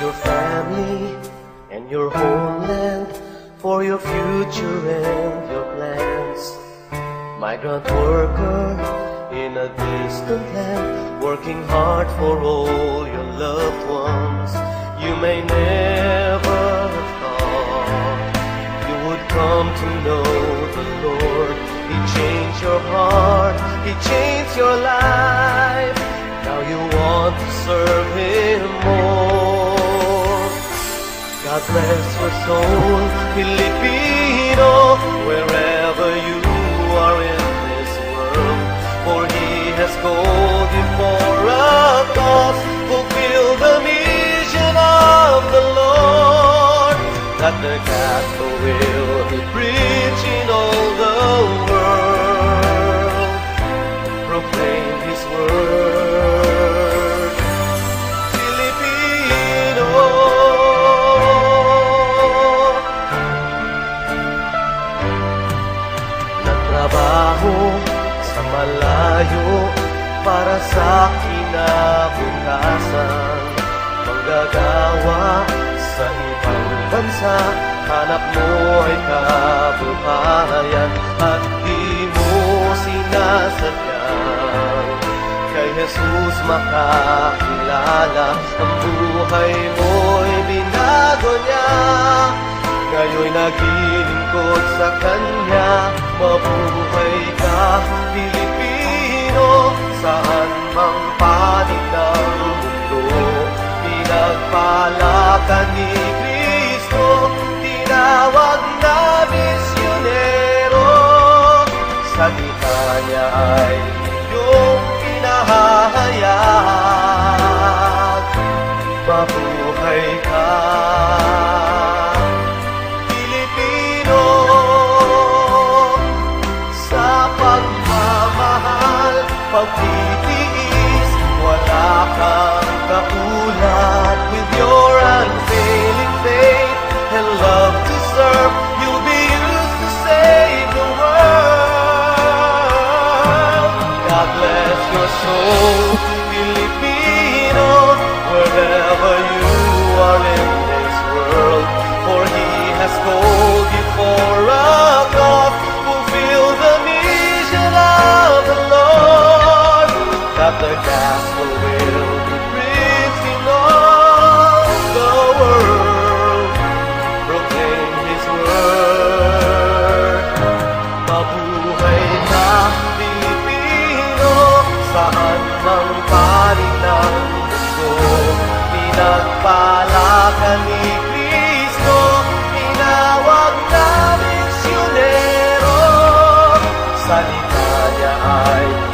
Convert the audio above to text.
your family and your homeland, for your future and your plans. Migrant worker in a distant land, working hard for all your loved ones. You may never have thought you would come to know the Lord. He changed your heart, He changed your life. Now you want to serve Him more. God bless your soul, Filipino, wherever you are in this world. For He has called you for a cause. Fulfill the mission of the Lord, that the gospel will be preached malayo para sa kinabukasan. Manggagawa sa ibang bansa, hanap mo ay kabuhayan at di mo sinasadyan. Kay Jesus makakilala Ang buhay mo'y binago niya Ngayon'y naglilingkod sa Kanya Mabuhay ka, Pilipino Saan mang panig ng mundo Pinagpalakan ni Kristo Tinawag na misyonero. Salita niya ay Pinagpalakan ni Kristo Tinawag na misyonero Salita niya ay